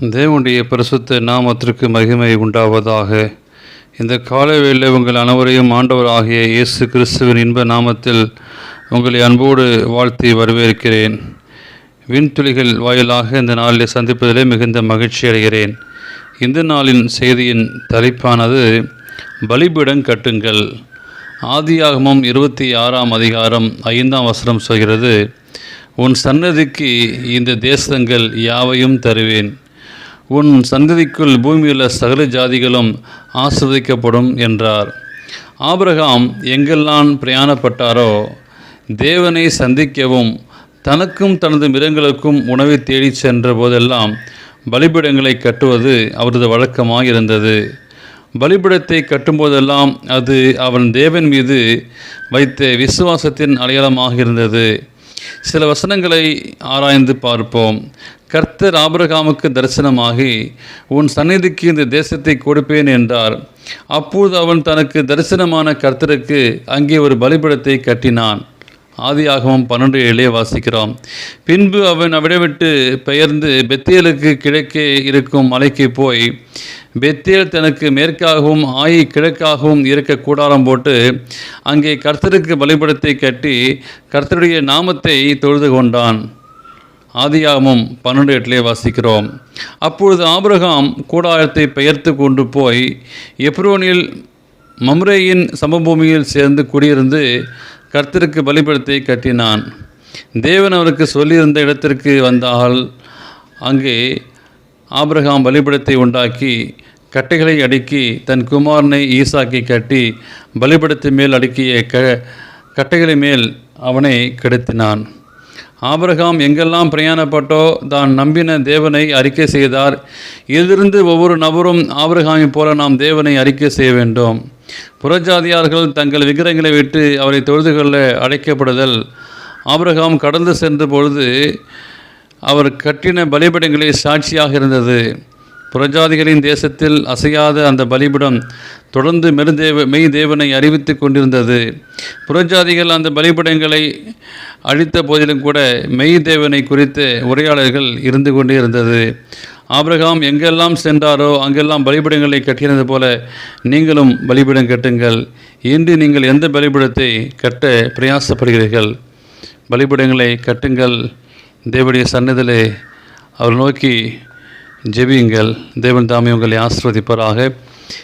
தேவனுடைய பரிசுத்த நாமத்திற்கு மகிமை உண்டாவதாக. இந்த காலவேளை உங்கள் அனைவரையும் ஆண்டவராகிய இயேசு கிறிஸ்துவின் இன்ப நாமத்தில் உங்களை அன்போடு வாழ்த்தி வரவேற்கிறேன். விண்துளிகள் வாயிலாக இந்த நாளில் சந்திப்பதிலே மிகுந்த மகிழ்ச்சி அடைகிறேன். இந்த நாளின் செய்தியின் தலைப்பானது பலிபீடம் கட்டுங்கள். ஆதியாகமம் இருபத்தி ஆறாம் அதிகாரம் ஐந்தாம் வசனம் சொல்கிறது உன் சன்னதிக்கு இந்த தேசங்கள் யாவையும் தருவேன். உன் சந்ததிக்குள் பூமியுள்ள சகல ஜாதிகளும் ஆஸ்வதிக்கப்படும் என்றார். ஆபிரகாம் எங்கெல்லாம் பிரயாணப்பட்டாரோ தேவனை சந்திக்கவும் தனக்கும் தனது மிருகங்களுக்கும் உணவை தேடிச் சென்ற போதெல்லாம் பலிபீடங்களை கட்டுவது அவரது வழக்கமாக இருந்தது பலிபீடத்தை கட்டும்போதெல்லாம் அது அவன் தேவன் மீது வைத்த விசுவாசத்தின் அடையாளமாக இருந்தது சில வசனங்களை ஆராய்ந்து பார்ப்போம். கர்த்தர் ஆபிரகாமுக்கு தரிசனமாகி உன் சந்நிதிக்கு இந்த தேசத்தை கொடுப்பேன் என்றார். அப்போது அவன் தனக்கு தரிசனமான கர்த்தருக்கு அங்கே ஒரு பலிபடத்தை கட்டினான். ஆதியாகவும் பன்னெண்டு ஏழே வாசிக்கிறோம். பின்பு அவன் அவிட விட்டு பெயர்ந்து பெத்தியலுக்கு கிழக்கே இருக்கும் மலைக்கு போய் பெத்தேல் தனக்கு மேற்காகவும் ஆயி கிழக்காகவும் இருக்க கூடாரம் போட்டு அங்கே கர்த்தருக்கு பலிபடத்தை கட்டி கர்த்தருடைய நாமத்தை தொழுது கொண்டான். ஆதியாகமும் பன்னெண்டு எட்டிலே வாசிக்கிறோம். அப்பொழுது ஆபிரகாம் கூடாரத்தை பெயர்த்து கொண்டு போய் எப்ரோனில் மம்ரேயின் சமபூமியில் சேர்ந்து குடியிருந்து கர்த்தருக்கு பலிபடத்தை கட்டினான். தேவன் அவருக்கு சொல்லியிருந்த இடத்திற்கு வந்தால் அங்கே ஆபிரகாம் பலிபடத்தை உண்டாக்கி கட்டைகளை அடுக்கி தன் குமாரனை ஈசாக்கி கட்டி பலிபடத்தின் மேல் அடுக்கிய க கட்டைகளை மேல் அவனை கெடுத்தினான். ஆபிரகாம் எங்கெல்லாம் பிரயாணப்பட்டோ தான் நம்பின தேவனை அறிக்கை செய்தார். இதிலிருந்து ஒவ்வொரு நபரும் ஆபிரகாமை போல நாம் தேவனை அறிக்கை செய்ய வேண்டும். புறஜாதியார்கள் தங்கள் விக்கிரங்களை விட்டு அவரை தொழுது கொள்ள அழைக்கப்படுதல். ஆபிரகாம் கடந்து சென்ற பொழுது அவர் கட்டின பலிபீடங்களே சாட்சியாக இருந்தது. புறஜாதிகளின் தேசத்தில் அசையாத அந்த பலிபிடம் தொடர்ந்து மெருதேவ மெய் தேவனை அறிவித்து கொண்டிருந்தது. புறஜாதிகள் அந்த பலிபிடங்களை அழித்த போதிலும் கூட மெய் தேவனை குறித்த உரையாடல்கள் இருந்து கொண்டே இருந்தது. ஆபிரகாம் எங்கெல்லாம் சென்றாரோ அங்கெல்லாம் பலிபிடங்களை கட்டினது போல நீங்களும் பலிபிடம் கட்டுங்கள். இன்று நீங்கள் எந்த பலிபிடத்தை கட்ட பிரயாசப்படுகிறீர்கள்? பலிபிடங்களை கட்டுங்கள். தேவடைய சன்னதிலே அவர் நோக்கி ஜெபியுங்கள். தேவன் தாமே உங்களை ஆசிர்வதிப்பராக.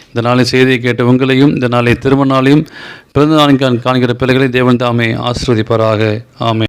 இந்த நாளை செய்தியை கேட்ட உங்களையும் இந்த நாளை திருமண நாளையும் பிறந்த நாளின் காண்கிற பிள்ளைகளை தேவன் தாமே ஆசிர்வதிப்பராக. ஆமே